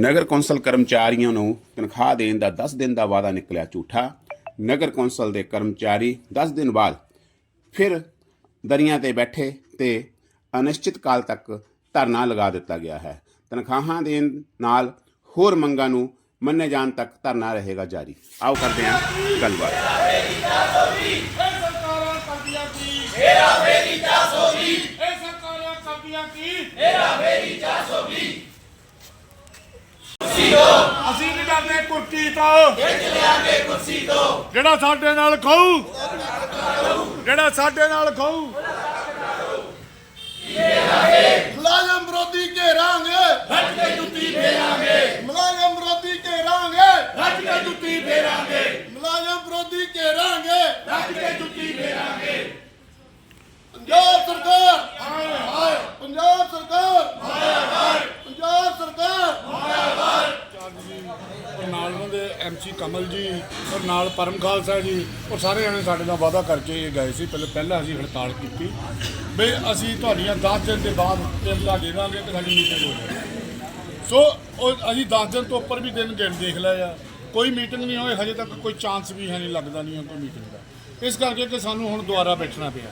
ਨਗਰ council ਕਰਮਚਾਰੀਆਂ ਨੂੰ ਤਨਖਾਹ ਦੇਣ ਦਾ 10 ਦਿਨ ਦਾ ਵਾਅਦਾ ਨਿਕਲਿਆ ਝੂਠਾ। ਨਗਰ ਕੌਂਸਲ ਦੇ ਕਰਮਚਾਰੀ 10 ਦਿਨ ਬਾਅਦ ਫਿਰ ਦਰੀਆਂ ਤੇ ਬੈਠੇ ਤੇ ਅਨਿਸ਼ਚਿਤ ਕਾਲ ਤੱਕ ਧਰਨਾ ਲਗਾ ਦਿੱਤਾ ਗਿਆ ਹੈ। ਤਨਖਾਹਾਂ ਦੇਣ ਨਾਲ ਹੋਰ ਮੰਗਾਂ ਨੂੰ ਮੰਨੇ ਜਾਣ ਤੱਕ ਧਰਨਾ ਰਹੇਗਾ ਜਾਰੀ। ਆਓ ਕਰਦੇ ਹਾਂ ਗੱਲਬਾਤ। ਇਹ ਸਰਕਾਰਾਂ ਕਰਦੀਆਂ ਕੀ ਹੇਰਾ ਫੇਰੀ 420 ਇਹ ਸਰਕਾਰਾਂ ਕਰਦੀਆਂ ਕੀ? ਹੇਰਾ ਫੇਰੀ 420 ਅਸੀਂ ਨਹੀਂ ਡਰਦੇ ਕੁਰਸੀ ਤੋਂ। ਖਿੱਚ ਲਿਆਂਗੇ ਕੁਰਸੀ ਤੋਂ ਜਿਹੜਾ ਸਾਡੇ ਨਾਲ ਖਾਊ ਜਿਹੜਾ ਸਾਡੇ ਨਾਲ ਖਾਊ। ਮੁਲਾਜ਼ਮ ਵਿਰੋਧੀ ਘੇਰਾਂਗੇ। ਰੱਜ ਕੇ ਜੁੱਤੀ ਫੇਰਾਂਗੇ ਮੁਲਾਜ਼ਮ ਵਿਰੋਧੀ ਘੇਰਾਂਗੇ। ਰੱਜ ਕੇ ਜੁੱਤੀ ਫੇਰਾਂਗੇ ਮੁਲਾਜ਼ਮ ਵਿਰੋਧੀ ਘੇਰਾਂਗੇ। ਰੱਜ ਕੇ ਜੁੱਤੀ ਫੇਰਾਂਗੇ। ਪੰਜਾਬ ਸਰਕਾਰ ਹਾਏ ਹਾਏ ਪੰਜਾਬ ਸਰਕਾਰ ਹਾਏ ਹਾਏ ਪੰਜਾਬ ਸਰਕਾਰ ਔਰ ਨਾਲ ਉਹਨਾਂ ਦੇ ਐਮਸੀ ਕਮਲ ਜੀ ਔਰ ਨਾਲ ਪਰਮ ਖਾਲਸਾ ਜੀ ਔਰ ਸਾਰੇ ਜਣੇ ਸਾਡੇ ਨਾਲ ਵਾਅਦਾ ਕਰਕੇ ਇਹ ਗਏ ਸੀ। ਪਹਿਲੇ ਪਹਿਲਾਂ ਅਸੀਂ ਹੜਤਾਲ ਕੀਤੀ। ਵੀ ਅਸੀਂ ਤੁਹਾਡੀਆਂ 10 ਦਿਨ ਦੇ ਬਾਅਦ ਟਿਮਲਾ ਦੇ ਦਾਂਗੇ ਤੇ ਸਾਡੀ ਮੀਟਿੰਗ ਹੋ ਜਾਏਗੀ। ਸੋ ਉਹ ਅਸੀਂ 10 ਦਿਨ ਤੋਂ ਉੱਪਰ ਵੀ ਦਿਨ ਗਿਣ ਦੇਖ ਲਿਆ ਆ। ਕੋਈ ਮੀਟਿੰਗ ਨਹੀਂ ਹੋਈ ਹਜੇ ਤੱਕ ਕੋਈ ਚਾਂਸ ਵੀ ਹੈ ਨਹੀਂ ਲੱਗਦਾ ਨਹੀਂ ਹੈ ਕੋਈ ਮੀਟਿੰਗ ਦਾ। ਇਸ ਕਰਕੇ ਕਿ ਸਾਨੂੰ ਹੁਣ ਦੁਬਾਰਾ ਬੈਠਣਾ ਪਿਆ।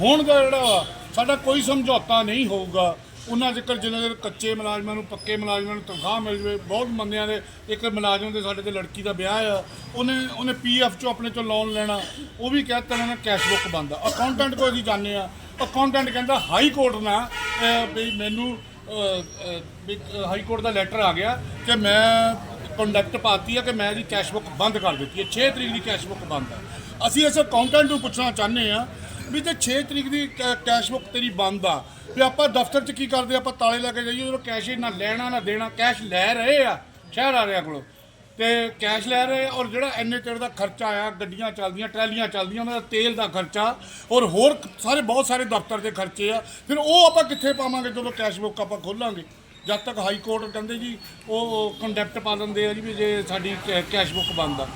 ਹੁਣ ਦਾ ਜਿਹੜਾ ਵਾ, ਸਾਡਾ ਕੋਈ ਸਮਝੌਤਾ ਨਹੀਂ ਹੋਊਗਾ। ਉਹਨਾਂ ਜ਼ਿਕਰ ਜਿੰਨਾ ਚਿਰ ਕੱਚੇ ਮੁਲਾਜ਼ਮਾਂ ਨੂੰ, ਪੱਕੇ ਮੁਲਾਜ਼ਮਾਂ ਨੂੰ ਤਨਖਾਹ ਮਿਲ ਜਵੇ, ਬਹੁਤ ਮੰਨਿਆਂ ਦੇ ਇੱਕ ਮੁਲਾਜ਼ਮ ਦੇ ਸਾਡੇ ਤੇ ਲੜਕੀ ਦਾ ਵਿਆਹ ਆ, ਉਹਨੇ ਉਹਨੇ ਪੀਐਫ ਚੋਂ ਆਪਣੇ ਚੋਂ ਲੋਨ ਲੈਣਾ, ਉਹ ਵੀ ਕਹਿ ਦਿੱਤਾ ਉਹਨਾਂ ਕੈਸ਼ ਬੁੱਕ ਬੰਦ ਆ। ਅਕਾਊਂਟੈਂਟ ਕੋਲ ਅਸੀਂ ਜਾਂਦੇ ਆ ਅਕਾਊਂਟੈਂਟ ਕਹਿੰਦਾ ਹਾਈ ਕੋਰਟ ਨਾ ਵੀ ਮੈਨੂੰ ਹਾਈ ਕੋਰਟ ਦਾ ਲੈਟਰ ਆ ਗਿਆ ਕਿ ਮੈਂ ਕੰਡਕਟ ਪਾਤੀ ਆ ਕਿ ਮੈਂ ਇਹਦੀ ਕੈਸ਼ ਬੁੱਕ ਬੰਦ ਕਰ ਦਿੱਤੀ ਹੈ 6 ਤਰੀਕ ਦੀ ਕੈਸ਼ ਬੁੱਕ ਬੰਦ ਆ। ਅਸੀਂ ਇਸ ਅਕਾਊਂਟੈਂਟ ਨੂੰ ਪੁੱਛਣਾ ਚਾਹੁੰਦੇ ਆ ਵੀ ਤੇ 6 ਤਰੀਕ ਦੀ ਕੈ- ਕੈਸ਼ ਬੁੱਕ ਤੇਰੀ ਬੰਦ ਆ ਵੀ ਆਪਾਂ ਦਫ਼ਤਰ 'ਚ ਕੀ ਕਰਦੇ ਆਪਾਂ ਤਾਲੇ ਲਾ ਕੇ ਜਾਈਏ, ਉਦੋਂ ਕੈਸ਼ ਹੀ ਨਾ ਲੈਣਾ, ਨਾ ਦੇਣਾ ਕੈਸ਼ ਲੈ ਰਹੇ ਆ, ਸ਼ਹਿਰ ਵਾਲਿਆਂ ਕੋਲੋਂ। ਤੇ ਕੈਸ਼ ਲੈ ਰਹੇ ਔਰ ਜਿਹੜਾ ਇੰਨੇ ਚਿਰ ਦਾ ਖਰਚਾ ਆਇਆ, ਗੱਡੀਆਂ ਚੱਲਦੀਆਂ, ਟਰੈਲੀਆਂ ਚੱਲਦੀਆਂ, ਉਹਨਾਂ ਦਾ ਤੇਲ ਦਾ ਖਰਚਾ ਔਰ ਹੋਰ ਸਾਰੇ ਬਹੁਤ ਸਾਰੇ ਦਫ਼ਤਰ ਦੇ ਖਰਚੇ ਆ, ਫਿਰ ਉਹ ਆਪਾਂ ਕਿੱਥੇ ਪਾਵਾਂਗੇ ਜਦੋਂ ਕੈਸ਼ ਬੁੱਕ ਆਪਾਂ ਖੋਲਾਂਗੇ? ਜਦ ਤੱਕ ਹਾਈ ਕੋਰਟ ਕਹਿੰਦੇ ਜੀ ਉਹ ਕੰਡੈਪਟ ਪਾ ਦਿੰਦੇ ਆ ਜੀ ਵੀ ਜੇ ਸਾਡੀ ਕੈਸ਼ ਬੁੱਕ ਬੰਦ ਆ।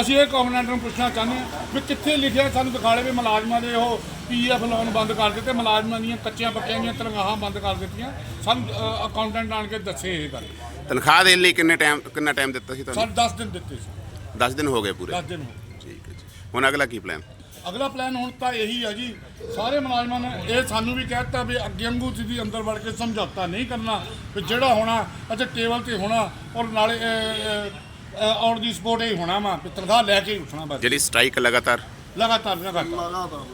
ਅਸੀਂ ਇਹ ਕਮਿਸ਼ਨਰ ਨੂੰ ਪੁੱਛਣਾ ਚਾਹੁੰਦੇ ਹਾਂ ਵੀ ਕਿੱਥੇ ਲਿਖਿਆ ਸਾਨੂੰ ਦਿਖਾਲੇ ਵੀ ਮੁਲਾਜ਼ਮਾਂ ਦੇ ਉਹ ਪੀਐਫ ਲੋਨ ਬੰਦ ਕਰ ਦਿੱਤੇ ਮੁਲਾਜ਼ਮਾਂ ਦੀਆਂ ਕੱਚੀਆਂ ਪੱਕੀਆਂ ਦੀਆਂ ਤਨਖਾਹਾਂ ਬੰਦ ਕਰ ਦਿੱਤੀਆਂ। ਸਾਨੂੰ ਅਕਾਊਂਟੈਂਟ ਆਣ ਕੇ ਦੱਸੇ ਇਹ ਗੱਲ। ਤਨਖਾਹ ਦੇਣ ਲਈ ਕਿੰਨੇ ਟਾਈਮ ਕਿੰਨਾ ਟਾਈਮ ਦਿੱਤਾ ਸੀ ਤੁਹਾਨੂੰ? ਸਾਨੂੰ 10 ਦਿਨ ਦਿੱਤੇ ਸੀ। 10 ਦਿਨ ਹੋ ਗਏ ਪੂਰੇ? 10 ਦਿਨ ਹੋ ਗਏ। ਠੀਕ ਹੈ ਜੀ। ਹੁਣ ਅਗਲਾ ਕੀ ਪਲਾਨ ਅਗਲਾ ਪਲਾਨ ਹੁਣ ਤਾਂ ਇਹੀ ਆ ਜੀ। ਸਾਰੇ ਮੁਲਾਜ਼ਮਾਂ ਨੇ ਇਹ ਸਾਨੂੰ ਵੀ ਕਹਿ ਦਿੱਤਾ ਵੀ ਅੱਗੇ ਵਾਂਗੂ ਸਿੱਧੀ ਅੰਦਰ ਵੜ ਕੇ ਸਮਝੌਤਾ ਨਹੀਂ ਕਰਨਾ ਵੀ ਜਿਹੜਾ ਹੋਣਾ ਅੱਛਾ ਟੇਬਲ ਤੇ ਹੋਣਾ ਔਰ ਨਾਲੇ ਔਨ ਦੀ ਸਪੋਰਟ ਹੀ ਹੋਣਾ ਵਾ ਵੀ ਤਨਖਾਹ ਲੈ ਕੇ ਹੀ ਉੱਠਣਾ ਬਸ। ਜਿਹੜੀ ਸਟ੍ਰਾਈਕ ਲਗਾਤਾਰ? ਲਗਾਤਾਰ ਲਗਾਤਾਰ।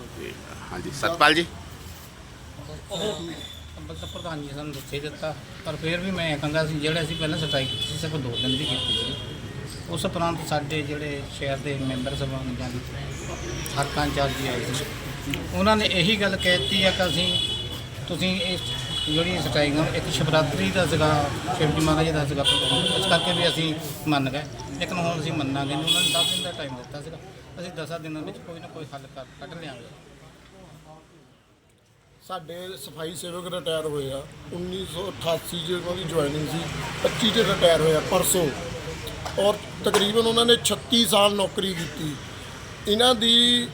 ਹਾਂਜੀ ਸਤਪਾਲ ਜੀ। ਉਹ ਪ੍ਰਧਾਨ ਜੀ ਨੇ ਸਾਨੂੰ ਦੱਸੇ ਦਿੱਤਾ ਪਰ ਫਿਰ ਵੀ ਮੈਂ ਕਹਾਂਗਾ ਅਸੀਂ ਜਿਹੜੇ ਅਸੀਂ ਪਹਿਲਾਂ ਸਟ੍ਰਾਈਕ ਕੀਤੀ ਸੀ ਸਿਰਫ ਦੋ ਦਿਨ ਦੀ ਕੀਤੀ ਸੀ। ਉਸ ਉਪਰੰਤ ਸਾਡੇ ਜਿਹੜੇ ਸ਼ਹਿਰ ਦੇ ਮੈਂਬਰ ਸਭਾਵਾਂ ਜਾਂ ਹੱਕਾਂ ਚਾਰਜੀ ਆਏ ਸੀ। ਉਹਨਾਂ ਨੇ ਇਹੀ ਗੱਲ ਕਹਿਤੀ ਆ ਕਿ ਅਸੀਂ, ਤੁਸੀਂ ਇਸ ਜਿਹੜੀ ਸਟ੍ਰਾਈਕ ਨੂੰ ਇੱਕ ਸ਼ਿਵਰਾਤਰੀ ਦਾ ਸੀਗਾ ਸ਼ਿਵਜੀ ਮਹਾਰਾਜ ਦਾ ਸੀਗਾ ਇਸ ਕਰਕੇ ਵੀ ਅਸੀਂ ਮੰਨ ਗਏ। ਲੇਕਿਨ ਹੁਣ ਅਸੀਂ ਮੰਨਾਂਗੇ ਨਹੀਂ, ਉਹਨਾਂ ਨੇ 10 ਦਿਨ ਦਾ ਟਾਈਮ ਦਿੱਤਾ ਸੀਗਾ। ਅਸੀਂ 10 ਦਿਨਾਂ ਵਿੱਚ ਕੋਈ ਨਾ ਕੋਈ ਹੱਲ ਕਰ ਕੱਢ ਲਿਆਂਗੇ। ਸਾਡੇ ਸਫ਼ਾਈ ਸੇਵਕ ਰਿਟਾਇਰ ਹੋਏ ਆ। 1988 ਚ ਉਹਨਾਂ ਦੀ ਜੁਆਇਨਿੰਗ ਸੀ 25 ਚ ਰਿਟਾਇਰ ਹੋਇਆ, ਪਰਸੋਂ। ਔਰ ਤਕਰੀਬਨ ਉਹਨਾਂ ਨੇ 36 ਸਾਲ ਨੌਕਰੀ ਕੀਤੀ ਇਹਨਾਂ ਦੀ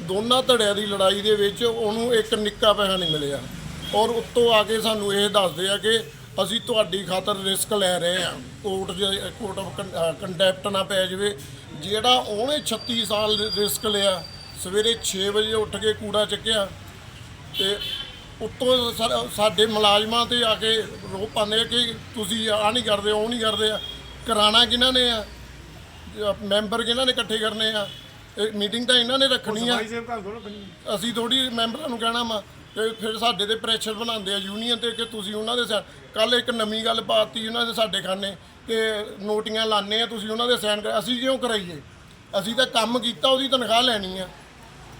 ਦੋਨਾਂ ਧੜਿਆਂ ਦੀ ਲੜਾਈ ਦੇ ਵਿੱਚ ਉਹਨੂੰ ਇੱਕ ਨਿੱਕਾ ਪੈਸਾ ਨਹੀਂ ਮਿਲਿਆ। ਔਰ ਉੱਤੋਂ ਆ ਕੇ ਸਾਨੂੰ ਇਹ ਦੱਸਦੇ ਆ ਕਿ ਅਸੀਂ ਤੁਹਾਡੀ ਖਾਤਰ ਰਿਸਕ ਲੈ ਰਹੇ ਆ ਕੋਰਟ ਕੋਰਟ ਆਫ ਕੰਟੈਪਟ ਨਾ ਪੈ ਜਾਵੇ। ਜਿਹੜਾ ਉਹਨੇ 36 ਸਾਲ ਰਿਸਕ ਲਿਆ, ਸਵੇਰੇ 6 ਵਜੇ ਉੱਠ ਕੇ ਕੂੜਾ ਚੱਕਿਆ ਤੇ ਉੱਤੋਂ ਸਾ- ਸਾਡੇ ਮੁਲਾਜ਼ਮਾਂ ਤੇ ਆ ਕੇ ਰੋਪ ਪਾਉਂਦੇ ਆ ਕਿ ਤੁਸੀਂ ਆ ਨਹੀਂ ਕਰਦੇ, ਉਹ ਨਹੀਂ ਕਰਦੇ ਆ। ਕਰਾਣਾ ਕਿਹਨਾਂ ਨੇ ਆ? ਮੈਂਬਰ ਕਿਹਨਾਂ ਨੇ ਇਕੱਠੇ ਕਰਨੇ ਆ? ਇਹ ਮੀਟਿੰਗ ਤਾਂ ਇਹਨਾਂ ਨੇ ਰੱਖਣੀ ਆ। ਨੂੰ। ਅਸੀਂ ਥੋੜੀ ਮੈਂਬਰਾਂ ਨੂੰ ਕਹਿਣਾ ਵਾ ਤੇ ਫਿਰ ਸਾਡੇ ਤੇ ਪ੍ਰੈਸ਼ਰ ਬਣਾਉਂਦੇ ਆ ਯੂਨੀਅਨ ਤੇ ਕਿ ਤੁਸੀਂ ਉਹਨਾਂ ਦੇ ਕੱਲ ਇੱਕ ਨਵੀਂ ਗੱਲ ਪਾਤੀ ਉਹਨਾਂ ਦੇ ਸਾਡੇ ਖਾਨੇ ਕਿ ਨੋਟੀਆਂ ਲਾਣੇ ਆ ਤੁਸੀਂ ਉਹਨਾਂ ਦੇ ਸਾਈਨ ਕਰ ਅਸੀਂ ਕਿਉਂ ਕਰਾਈਏ? ਅਸੀਂ ਤਾਂ ਕੰਮ ਕੀਤਾ ਉਹਦੀ ਤਨਖਾਹ ਲੈਣੀ ਆ।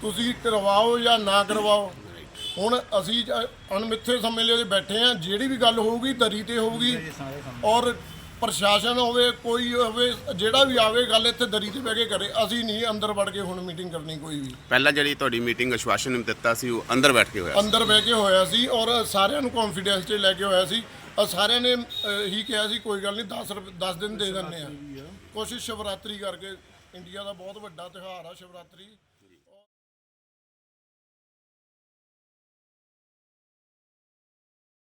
ਤੁਸੀਂ ਕਰਵਾਓ ਜਾਂ ਨਾ ਕਰਵਾਓ। ਹੁਣ ਅਸੀਂ ਜ- ਅਣਮਿੱਥੇ ਸਮੇਂ ਲਈ ਬੈਠੇ ਆ ਜਿਹੜੀ ਵੀ ਗੱਲ ਹੋਊਗੀ ਦਰੀ ਤੇ ਹੋਊਗੀ। ਔਰ ਪ੍ਰਸ਼ਾਸਨ ਹੋਵੇ ਕੋਈ ਹੋਵੇ ਜਿਹੜਾ ਵੀ ਆਵੇ ਗੱਲ ਇੱਥੇ ਦਰੀ ਤੇ ਬਹਿ ਕੇ ਕਰੇ। ਅਸੀਂ ਨਹੀਂ ਅੰਦਰ ਵੜ ਕੇ ਹੁਣ ਮੀਟਿੰਗ ਕਰਨੀ ਕੋਈ ਵੀ। ਪਹਿਲਾਂ ਜਿਹੜੀ ਤੁਹਾਡੀ ਮੀਟਿੰਗ ਅਸ਼ਵਾਸਨ ਦਿੱਤਾ ਸੀ ਉਹ ਅੰਦਰ ਬੈਠ ਕੇ ਹੋਇਆ ਸੀ। ਅੰਦਰ ਬਹਿ ਕੇ ਹੋਇਆ ਸੀ ਔਰ ਸਾਰਿਆਂ ਨੂੰ ਕੌਨਫੀਡੈਂਸ 'ਚ ਲੈ ਕੇ ਹੋਇਆ ਸੀ। ਔਰ ਸਾਰਿਆਂ ਨੇ ਅਹ, ਇਹੀ ਕਿਹਾ ਸੀ ਕੋਈ ਗੱਲ ਨਹੀਂ 10 ਰੁਪਏ 10 ਦਿਨ ਦੇ ਦਿੰਦੇ ਆ। ਕੋਸ਼ਿਸ਼ ਸ਼ਿਵਰਾਤਰੀ ਕਰਕੇ ਇੰਡੀਆ ਦਾ ਬਹੁਤ ਵੱਡਾ ਤਿਉਹਾਰ ਆ ਸ਼ਿਵਰਾਤਰੀ।